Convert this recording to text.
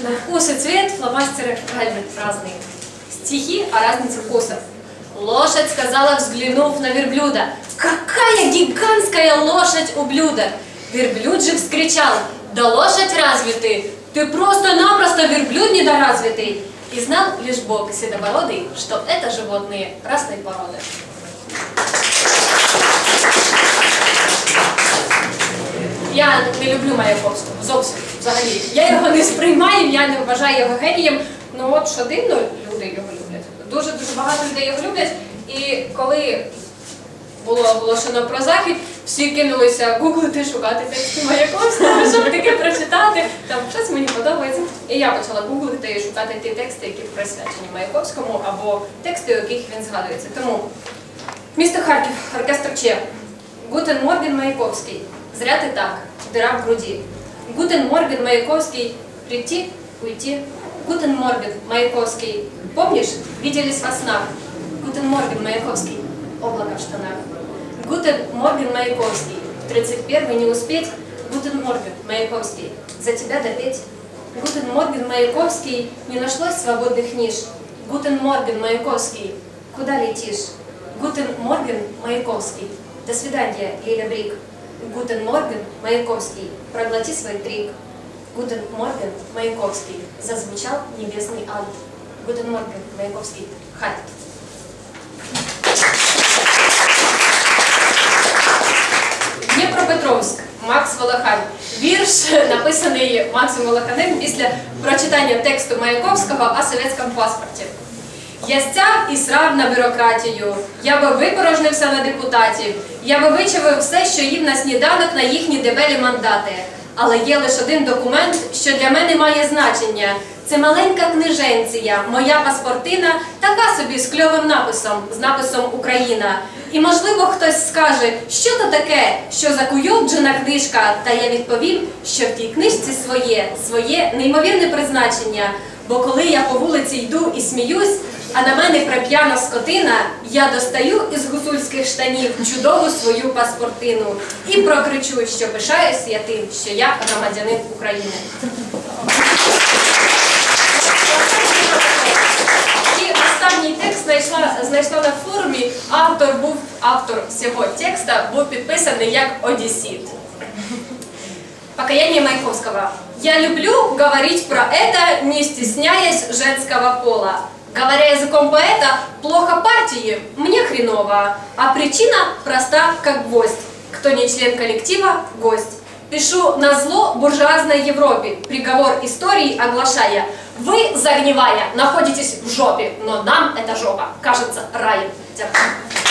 На вкус и цвет фломастеры разные. разные. Стихи о разнице вкусов. Лошадь сказала, взглянув на верблюда. Какая гигантская лошадь у блюда! Верблюд же вскричал, да лошадь разве ты? Ты просто-напросто верблюд недоразвитый. И знал лишь Бог седобородый, что это животные разной породы. Я не люблю Маяковського зовсім взагалі. Я його не сприймаю, я не вважаю його генієм. Ну от що дивно, люди його люблять. Дуже дуже багато людей його люблять. І коли було оголошено про захід, всі кинулися гуглити, шукати тексти Маяковського, щоб таке прочитати. Там щось мені подобається. І я почала гуглити і шукати ті тексти, які присвячені Маяковському, або тексти, у яких він згадується. Тому місто Харків, оркестр Че. Гутен Морген Маяковский. Зря ты так, дыра в груди. Гутен Морген Маяковский. Прийти, уйти. Гутен Морген Маяковский. Помнишь, виделись во снах. Гутен Морген Маяковский. Облако в штанах. Гутен Морген Маяковский. В 31 не успеть. Гутен Морген Маяковский. За тебя допеть. Гутен Морген Маяковский. Не нашлось свободных ниш. Гутен Морген Маяковский. Куда летишь? Гутен Морген Маяковский. До свидания, Лиля Брик. Гутен Морген Маяковский. Проглоти свой трик. Гутен Морген Маяковский. Зазвучал небесный ад. Гутен Морген Маяковский. Хат. Дніпропетровськ. Макс Волохань. Вірш написаний Максом Волоханем після прочитання тексту Маяковського о совєтському паспорті. Я стяг і срав на бюрократію, я би випорожнився на депутатів, я би вичавив все, що їв на сніданок на їхні дебелі мандати. Але є лише один документ, що для мене має значення. Це маленька книженція, моя паспортина, така собі з кльовим написом, з написом Україна. І можливо хтось скаже, що то таке, що за куйовджена книжка, та я відповім, що в тій книжці своє, своє неймовірне призначення. Бо коли я по вулиці йду і сміюсь, а на мене прип'яна скотина, я достаю із гусульських штанів чудову свою паспортину і прокричу, що пишаюсь я тим, що я громадянин України. І останній текст знайшла, знайшла на форумі. Автор був автор всього текста, був підписаний як Одесіт. Покаяние Маяковского. Я люблю говорить про это, не стесняясь женского пола. Говоря языком поэта, плохо партии, мне хреново, а причина проста, как гвоздь. Кто не член коллектива – гость. Пишу на зло буржуазной Европе, приговор истории оглашая. Вы, загнивая, находитесь в жопе, но нам эта жопа кажется раем. Дякую.